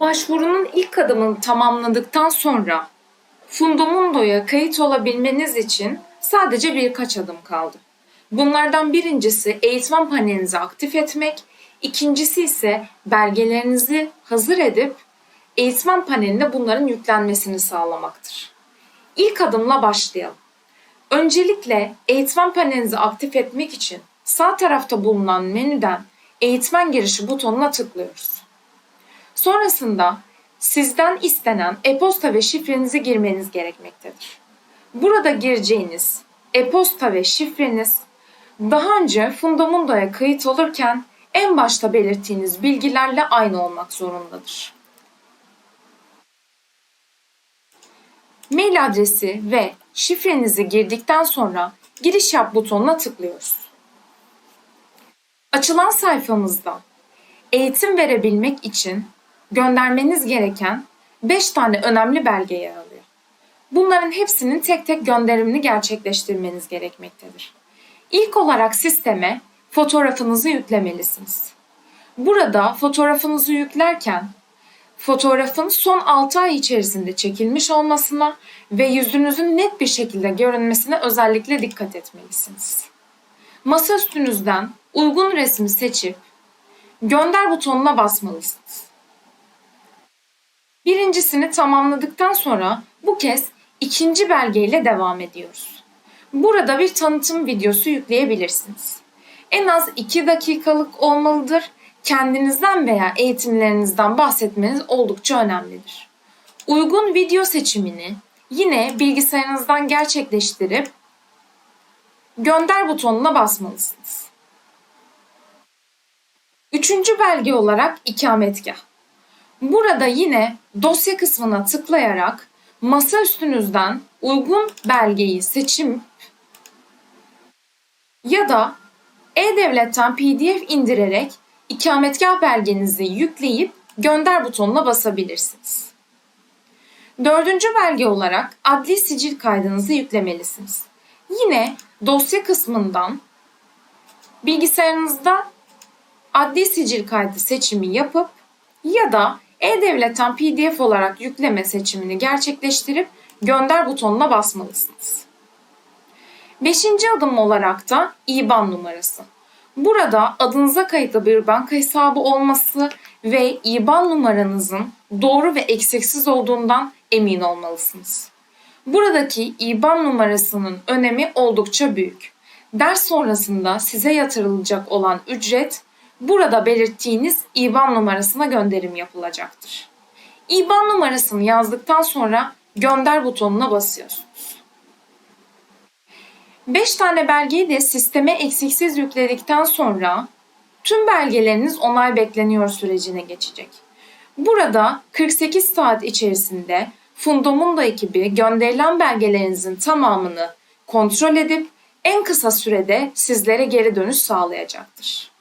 Başvurunun ilk adımını tamamladıktan sonra Fundomundo'ya kayıt olabilmeniz için sadece birkaç adım kaldı. Bunlardan birincisi eğitmen panelinizi aktif etmek, ikincisi ise belgelerinizi hazır edip eğitmen panelinde bunların yüklenmesini sağlamaktır. İlk adımla başlayalım. Öncelikle eğitmen panelinizi aktif etmek için sağ tarafta bulunan menüden eğitmen girişi butonuna tıklıyoruz. Sonrasında sizden istenen e-posta ve şifrenizi girmeniz gerekmektedir. Burada gireceğiniz e-posta ve şifreniz daha önce Fundamundo'ya kayıt olurken en başta belirttiğiniz bilgilerle aynı olmak zorundadır. Mail adresi ve şifrenizi girdikten sonra giriş yap butonuna tıklıyoruz. Açılan sayfamızda eğitim verebilmek için göndermeniz gereken 5 tane önemli belge yer alıyor. Bunların hepsinin tek tek gönderimini gerçekleştirmeniz gerekmektedir. İlk olarak sisteme fotoğrafınızı yüklemelisiniz. Burada fotoğrafınızı yüklerken fotoğrafın son 6 ay içerisinde çekilmiş olmasına ve yüzünüzün net bir şekilde görünmesine özellikle dikkat etmelisiniz. Masaüstünüzden uygun resmi seçip gönder butonuna basmalısınız. Birincisini tamamladıktan sonra bu kez ikinci belgeyle devam ediyoruz. Burada bir tanıtım videosu yükleyebilirsiniz. En az 2 dakikalık olmalıdır. Kendinizden veya eğitimlerinizden bahsetmeniz oldukça önemlidir. Uygun video seçimini yine bilgisayarınızdan gerçekleştirip gönder butonuna basmalısınız. Üçüncü belge olarak ikametgah. Burada yine dosya kısmına tıklayarak masa üstünüzden uygun belgeyi seçim ya da e-devletten pdf indirerek ikametgah belgenizi yükleyip gönder butonuna basabilirsiniz. Dördüncü belge olarak adli sicil kaydınızı yüklemelisiniz. Yine dosya kısmından bilgisayarınızda adli sicil kaydı seçimi yapıp ya da e-devletten pdf olarak yükleme seçimini gerçekleştirip gönder butonuna basmalısınız. Beşinci adım olarak da IBAN numarası. Burada adınıza kayıtlı bir banka hesabı olması ve IBAN numaranızın doğru ve eksiksiz olduğundan emin olmalısınız. Buradaki IBAN numarasının önemi oldukça büyük. Ders sonrasında size yatırılacak olan ücret burada belirttiğiniz IBAN numarasına gönderim yapılacaktır. IBAN numarasını yazdıktan sonra gönder butonuna basıyorsunuz. 5 tane belgeyi de sisteme eksiksiz yükledikten sonra tüm belgeleriniz onay bekleniyor sürecine geçecek. Burada 48 saat içerisinde Fundomundo ekibi gönderilen belgelerinizin tamamını kontrol edip en kısa sürede sizlere geri dönüş sağlayacaktır.